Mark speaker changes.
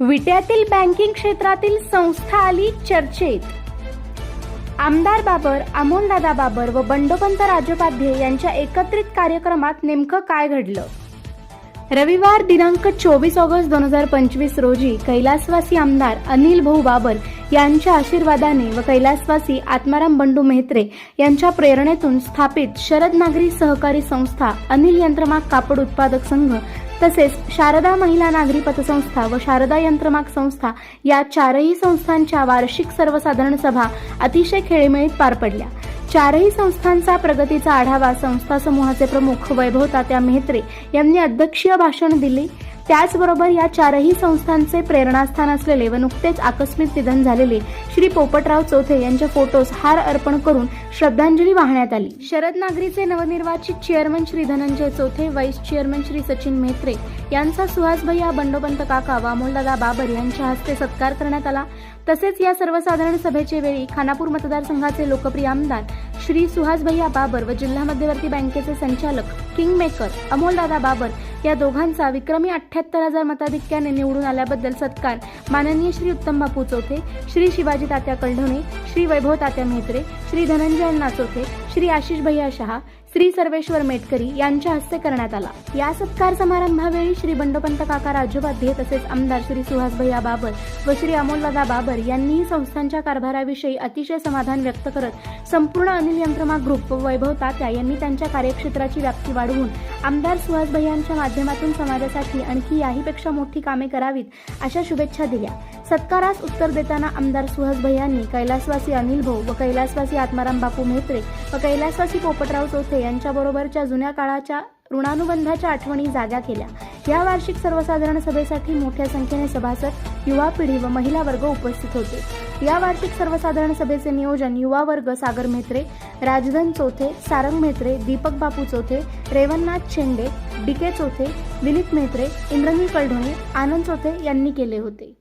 Speaker 1: विट्यातील banking क्षेत्रातील संस्था आली चर्चेत. आमदार बाबर अमोलदादा बाबर व बंडोपंत राजोपाध्ये यांच्या एकत्रित कार्यक्रमात नेमकं काय घडलं? रविवार दिनांक चोवीस ऑगस्ट दोन हजार पंचवीस रोजी कैलासवासी आमदार अनिल भाऊ बाबर यांच्या आशीर्वादाने व कैलासवासी आत्माराम बंडू मेहत्रे यांच्या प्रेरणेतून स्थापित शरद नागरी सहकारी संस्था अनिल यंत्रमाग कापड उत्पादक संघ तसेच शारदा महिला नागरी पतसंस्था व शारदा यंत्रमाग संस्था या चारही संस्थांच्या वार्षिक सर्वसाधारण सभा अतिशय खेळीमेळीत पार पडल्या. चारही संस्थांचा प्रगतीचा आढावा संस्था समूहाचे प्रमुख वैभव तात्या मेहत्रे यांनी अध्यक्षीय भाषण दिले. त्याचबरोबर या चारही संस्थांचे प्रेरणास्थान असलेले व नुकतेच आकस्मिक निधन झालेले श्री पोपटराव चौथे यांच्या फोटोस हार अर्पण करून श्रद्धांजली वाहण्यात आली. शरद नागरीचे नवनिर्वाचित chairman Shri Dhananjay Chouthe vice chairman Shri Sachin Metre यांचा सुहासभाई या बंडोपंत काका वामोलदादा अमोलदादा बाबर यांच्या हस्ते सत्कार करण्यात आला. तसेच या सर्वसाधारण सभेचे वेळी खानापूर मतदारसंघाचे लोकप्रिय आमदार श्री सुहासभैया बाबर व जिल्हा मध्यवर्ती बँकेचे संचालक किंगमेकर अमोलदादा बाबर या दोघांचा विक्रमी अठ्याहत्तर हजार मताधिक्याने निवडून आल्याबद्दल सत्कार. माननीय श्री उत्तम बापू चौथे श्री शिवाजी तात्या कलढवणे श्री वैभव तात्या मेहत्रे श्री धनंजय अण्णा चौथे श्री आशिष भैया शहा श्री सर्वेश्वर मेटकरी यांच्या हस्ते करण्यात आला. या सत्कार समारंभावेळी श्री बंडोपंत काका राजोपाध्ये तसेच आमदार श्री सुहास भैया बाबर व श्री अमोलदादा बाबर यांनीही संस्थांच्या कारभाराविषयी अतिशय समाधान व्यक्त करत संपूर्ण अनिल यंत्रमा ग्रुप व वैभव तात्या यांनी त्यांच्या कार्यक्षेत्राची व्याप्ती वाढवून आमदार सुहास भैयांच्या माध्यमातून समाजासाठी आणखी याहीपेक्षा मोठी कामे करावीत अशा शुभेच्छा दिल्या. सत्कारास उत्तर देताना आमदार सुहस भैयांनी कैलासवासी अनिल भाऊ व कैलासवासी आत्माराम बापू म्हेत्रे व कैलासवासी पोपटराव चौथे यांच्याबरोबरच्या जुन्या काळाच्या ऋणानुबंधाच्या आठवणी जाग्या केल्या. या वार्षिक सर्वसाधारण सभेसाठी मोठ्या संख्येने सभासद युवा पिढी व महिला वर्ग उपस्थित होते. या वार्षिक सर्वसाधारण सभेचे नियोजन युवा वर्ग सागर मेत्रे राजधन चौथे सारंग मेत्रे दीपक बापू चौथे रेवणनाथ शेंडे डी के चौथे विनीत मेत्रे इंद्रनी कलढोणे आनंद चौथे यांनी केले होते.